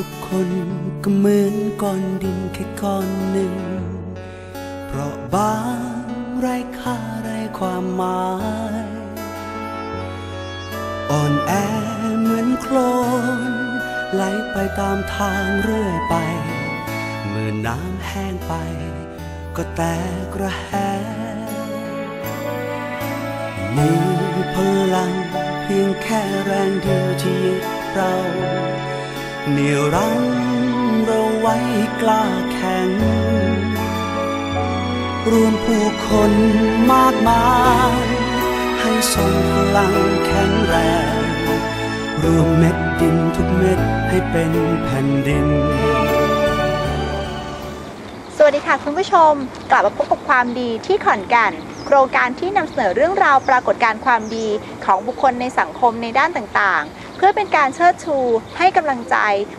ุกคนก็เหมือนก้อนดินแค่ก้อนหนึ่ง เพราะบางไรค่าไรความหมาย อ่อนแอเหมือนโคลนไหลไปตามทางเรื่อยไปเมื่อน้ำแห้งไป ก็แตกระแหมีพลังเพียงแค่แรงเดียวที่ยึดเรา เหนี่ยวรั้งเราไว้กล้าแข็ง รวมผู้คนมากมาย ให้ทรงพลังแข็งแรง รวมเม็ดดินทุกเม็ดให้เป็นแผ่นดิน สวัสดีค่ะคุณผู้ชม กลับมาพบกับความดีที่ขอนแก่นโครงการที่นำเสนอเรื่องราวปรากฏการณ์ความดีของบุคคลในสังคมในด้านต่างๆ พื่อเป็นการเชิดชู ให้กำลังใจ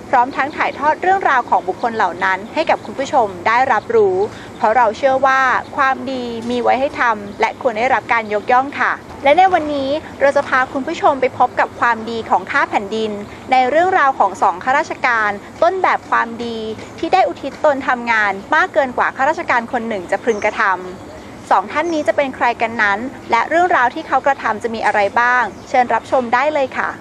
พร้อมทั้งถ่ายทอดเรื่องราวของบุคคลเหล่านั้น ให้กับคุณผู้ชมได้รับรู้ เพราะเราเชื่อว่าความดีมีไว้ให้ทำและควรได้รับการยกย่องค่ะ และในวันนี้เราจะพาคุณผู้ชมไปพบกับความดีของข้าแผ่นดิน ในเรื่องราวของสองข้าราชการ ต้นแบบความดีที่ได้อุทิศตนทำงาน มากเกินกว่าข้าราชการคนหนึ่งจะพึงกระทำสองท่านนี้จะเป็นใครกันนั้น และเรื่องราวที่เขากระทำจะมีอะไรบ้าง เชิญรับชมได้เลยค่ะ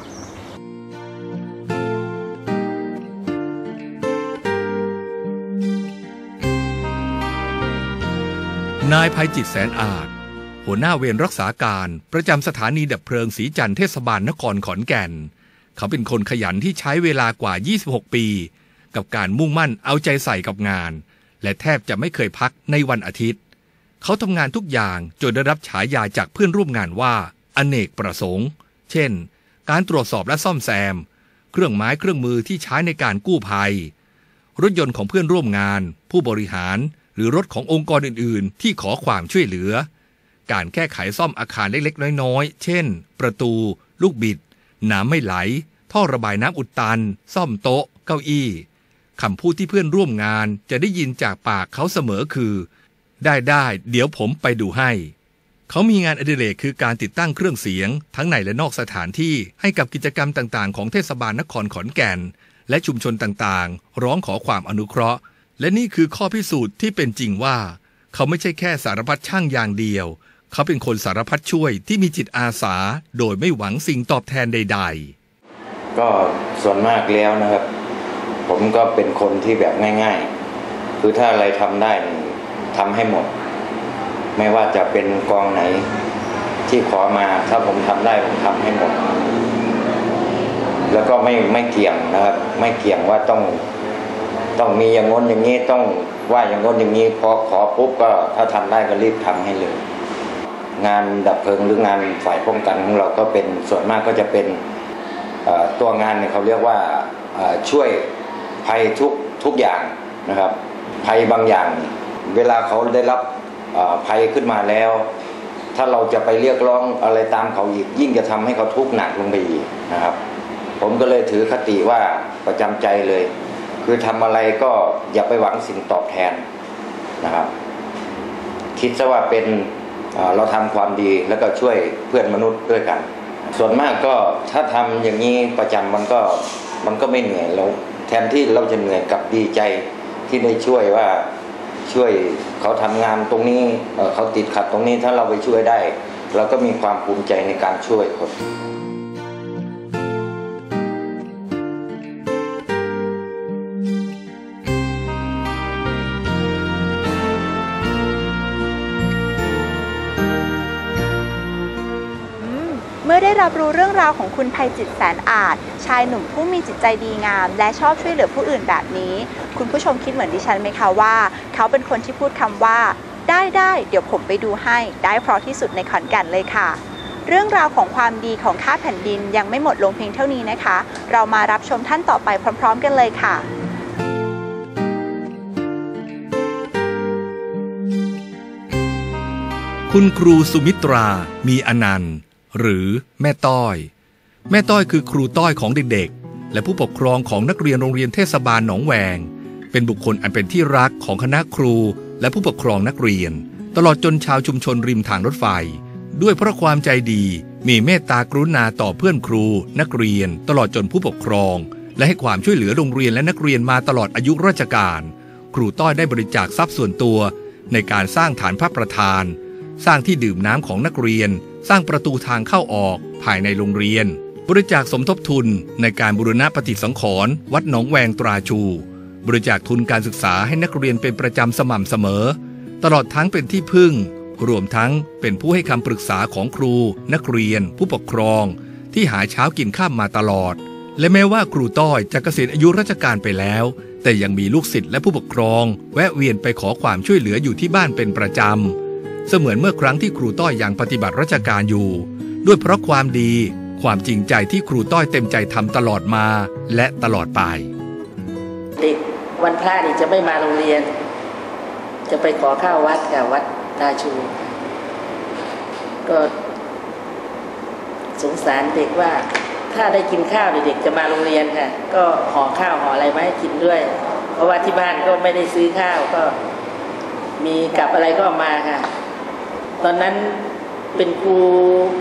นายภัยจิตแสนอาจ หัวหน้าเวรรักษาการประจำสถานีดับเพลิงสีจันทเทศบาลนครขอนแก่น เขาเป็นคนขยันที่ใช้เวลากว่า 26 ปี กับการมุ่งมั่นเอาใจใส่กับงาน และแทบจะไม่เคยพักในวันอาทิตย์ เขาทำงานทุกอย่างจนได้รับฉายาจากเพื่อนร่วมงานว่าอเนกประสงค์ เช่น การตรวจสอบและซ่อมแซม เครื่องไม้เครื่องมือที่ใช้ในการกู้ภัย รถยนต์ของเพื่อนร่วมงาน ผู้บริหาร หรือรถขององค์กรอื่น ๆ ที่ขอความช่วยเหลือ การแก้ไขซ่อมอาคารเล็ก ๆ น้อย ๆ เช่น ประตู ลูกบิด น้ำไม่ไหล ท่อระบายน้ำอุดตัน ซ่อมโต๊ะ เก้าอี้คำพูดที่เพื่อนร่วมงานจะได้ยินจากปากเขาเสมอคือ ได้ได้เดี๋ยวผมไปดูให้ เขามีงานอดิเรกคือการติดตั้งเครื่องเสียง ทั้งในและนอกสถานที่ให้กับกิจกรรมต่าง ๆ ของเทศบาลนครขอนแก่น และชุมชนต่าง ๆ ร้องขอความอนุเคราะห์ และนี่คือข้อพิสูจน์ที่เป็นจริงว่า เขาไม่ใช่แค่สารพัดช่างอย่างเดียว เขาเป็นคนสารพัดช่วยที่มีจิตอาสาโดยไม่หวังสิ่งตอบแทนใด ๆ ก็ส่วนมากแล้วนะครับ ผมก็เป็นคนที่แบบง่าย ๆ คือถ้าอะไรทำได้ทำให้หมด ไม่ว่าจะเป็นกองไหนที่ขอมาถ้าผมทำได้ผมทำให้หมด แล้วก็ไม่ไม่เกี่ยงนะครับ ไม่เกี่ยงว่าต้อง ต้องมีอย่างง้นอย่างนี้ต้องว่าอย่างง้นอย่างนี้พอขอปุ๊บก็ถ้าทำได้ก็รีบทำให้เลย งานดับเพลิงหรืองานฝ่ายป้องกันของเราก็เป็นส่วนมากก็จะเป็นตัวงานเนี่ยเขาเรียกว่าช่วยภัยทุกทุกอย่างนะครับ ภัยบางอย่าง เวลาเขาได้รับภัยขึ้นมาแล้ว ถ้าเราจะไปเรียกร้องอะไรตามเขาอีก ยิ่งจะทำให้เขาทุกข์หนักลงไปอีกนะครับ ผมก็เลยถือคติว่าประจำใจเลย คือทำอะไรก็อย่าไปหวังสิ่งตอบแทนนะครับ คิดซะว่าเป็นเราทำความดีแล้วก็ช่วยเพื่อนมนุษย์ด้วยกัน ส่วนมากก็ถ้าทำอย่างนี้ประจำมันก็มันก็ไม่เหนื่อยเราแทนที่เราจะเหนื่อยกับดีใจที่ได้ช่วยว่าช่วยเขาทำงานตรงนี้เอ่อเขาติดขัดตรงนี้ถ้าเราไปช่วยได้ เราก็มีความภูมิใจในการช่วยคน รับรู้เรื่องราวของคุณภัยจิตแสนอาจ ชายหนุ่มผู้มีจิตใจดีงาม และชอบช่วยเหลือผู้อื่นแบบนี้ คุณผู้ชมคิดเหมือนดิฉันไหมคะว่า เขาเป็นคนที่พูดคำว่า ได้ได้เดี๋ยวผมไปดูให้ได้เพราะที่สุดในขอนแก่นเลยค่ะเรื่องราวของความดีของข้าแผ่นดินยังไม่หมดลงเพียงเท่านี้นะคะ เรามารับชมท่านต่อไปพร้อม ๆ กันเลยค่ะ คุณครูสุมิตรา มีอนันต์ หรือแม่ต้อย แม่ต้อยคือครูต้อยของเด็กๆ และผู้ปกครองของนักเรียนโรงเรียนเทศบาลหนองแวง เป็นบุคคลอันเป็นที่รักของคณะครูและผู้ปกครองนักเรียน ตลอดจนชาวชุมชนริมทางรถไฟ ด้วยเพราะความใจดีมีเมตตากรุณาต่อเพื่อนครู นักเรียน ตลอดจนผู้ปกครอง และให้ความช่วยเหลือโรงเรียนและนักเรียนมาตลอดอายุราชการ ครูต้อยได้บริจาคทรัพย์ส่วนตัว ในการสร้างฐานพระประธาน สร้างที่ดื่มน้ำของนักเรียน สร้างประตูทางเข้าออกภายในโรงเรียน บริจาคสมทบทุนในการบูรณะปฏิสังขรณ์วัดหนองแวงตราชู บริจาคทุนการศึกษาให้นักเรียนเป็นประจำสม่ำเสมอ ตลอดทั้งเป็นที่พึ่ง รวมทั้งเป็นผู้ให้คำปรึกษาของครู นักเรียน ผู้ปกครอง ที่หาเช้ากินข้ามมาตลอด และแม้ว่าครูต้อยจะเกษียณอายุราชการไปแล้ว แต่ยังมีลูกศิษย์และผู้ปกครอง แวะเวียนไปขอความช่วยเหลืออยู่ที่บ้านเป็นประจำ เสมือนเมื่อครั้งที่ครูต้อยยังปฏิบัติราชการอยู่ ด้วยเพราะความดีความจริงใจที่ครูต้อยเต็มใจทำตลอดมาและตลอดไป เด็กวันพระนี่จะไม่มาโรงเรียน จะไปขอข้าววัดกับวัดตาชู ก็สงสารเด็กว่าถ้าได้กินข้าวเด็กจะมาโรงเรียนค่ะ ก็ห่อข้าวห่ออะไรมาให้กินด้วย เพราะว่าที่บ้านก็ไม่ได้ซื้อข้าวก็ มีกับอะไรก็มาค่ะ ตอนนั้นเป็นครู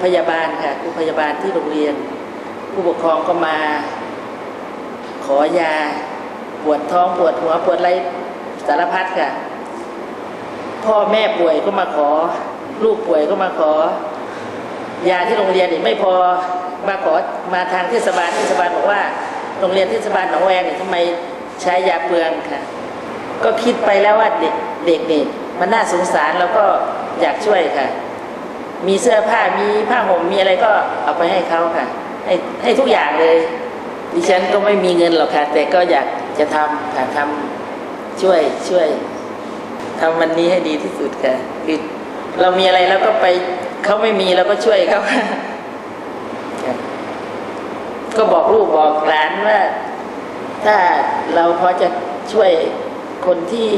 พยาบาลค่ะครูพยาบาลที่โรงเรียน ผู้ปกครองก็มา ขอยาปวดท้องปวดหัวปวดอะไรสารพัดค่ะ พ่อแม่ป่วยก็มาขอ ลูกป่วยก็มาขอ ยาที่โรงเรียนนี่ไม่พอมาขอมาทางเทศบาลเทศบาลบอกว่า โรงเรียนเทศบาลหนองแวงเนี่ยทำไมใช้ยาเปลืองค่ะ ก็คิดไปแล้วว่าเด็กเด็กนี่มันน่าสงสารแล้วก็ อยากช่วยค่ะ มีเสื้อผ้ามีผ้าห่มมีอะไรก็เอาไปให้เขาค่ะ ให้ให้ทุกอย่างเลย ดิฉันก็ไม่มีเงินหรอกค่ะ แต่ก็อยากจะทำค่ะทำช่วยช่วยทำวันนี้ให้ดีที่สุดค่ะคือเรามีอะไรแล้วก็ไปเขาไม่มีเราก็ช่วยเขาค่ะก็บอกลูกบอกหลานว่า ถ้าเราพอจะช่วยคนที่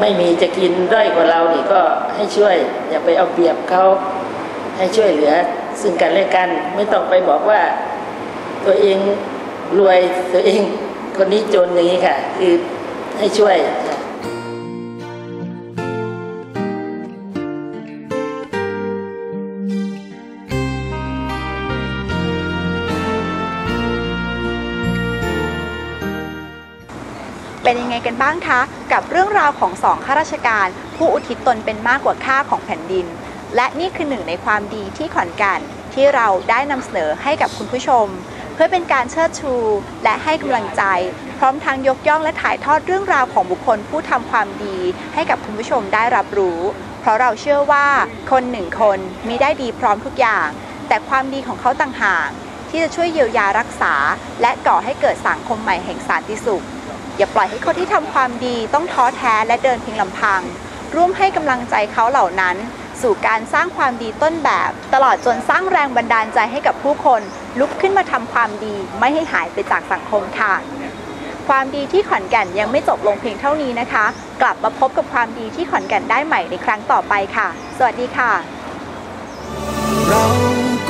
ไม่มีจะกินด้อยกว่าเรานี่ก็ให้ช่วย อย่าไปเอาเปรียบเขาให้ช่วยเหลือ ซึ่งกันและกัน ไม่ต้องไปบอกว่า ตัวเองรวยตัวเองคนนี้จนอย่างนี้ค่ะ คือให้ช่วยค่ะเป็นยังไงกันบ้างคะ กับเรื่องราวของสองข้าราชการ ผู้อุทิศตนเป็นมากกว่าค่าของแผ่นดิน และนี่คือหนึ่งในความดีที่ขอนแก่นที่เราได้นำเสนอให้กับคุณผู้ชม เพื่อเป็นการเชิดชู และให้กำลังใจ พร้อมทั้งยกย่องและถ่ายทอดเรื่องราวของบุคคลผู้ทำความดี ให้กับคุณผู้ชมได้รับรู้ เพราะเราเชื่อว่าคนหนึ่งคนมีได้ดีพร้อมทุกอย่าง แต่ความดีของเขาต่างหากที่จะช่วยเยียวยารักษา และก่อให้เกิดสังคมใหม่แห่งสันติสุข อย่าปล่อยให้คนที่ทำความดีต้องท้อแท้และเดินเพียงลำพัง ร่วมให้กำลังใจเขาเหล่านั้น สู่การสร้างความดีต้นแบบ ตลอดจนสร้างแรงบันดาลใจให้กับผู้คน ลุกขึ้นมาทำความดีไม่ให้หายไปจากสังคมค่ะความดีที่ขอนแก่นยังไม่จบลงเพียงเท่านี้นะคะ กลับมาพบกับความดีที่ขอนแก่นได้ใหม่ในครั้งต่อไปค่ะ สวัสดีค่ะ เรา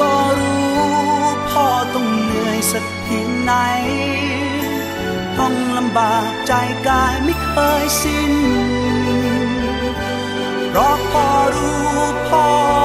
ก็รู้พ่อต้องเหนื่อยสักเพียงไหน ต้องลำบากใจกายไม่เคยสิ้นเพราะพอรู้พอ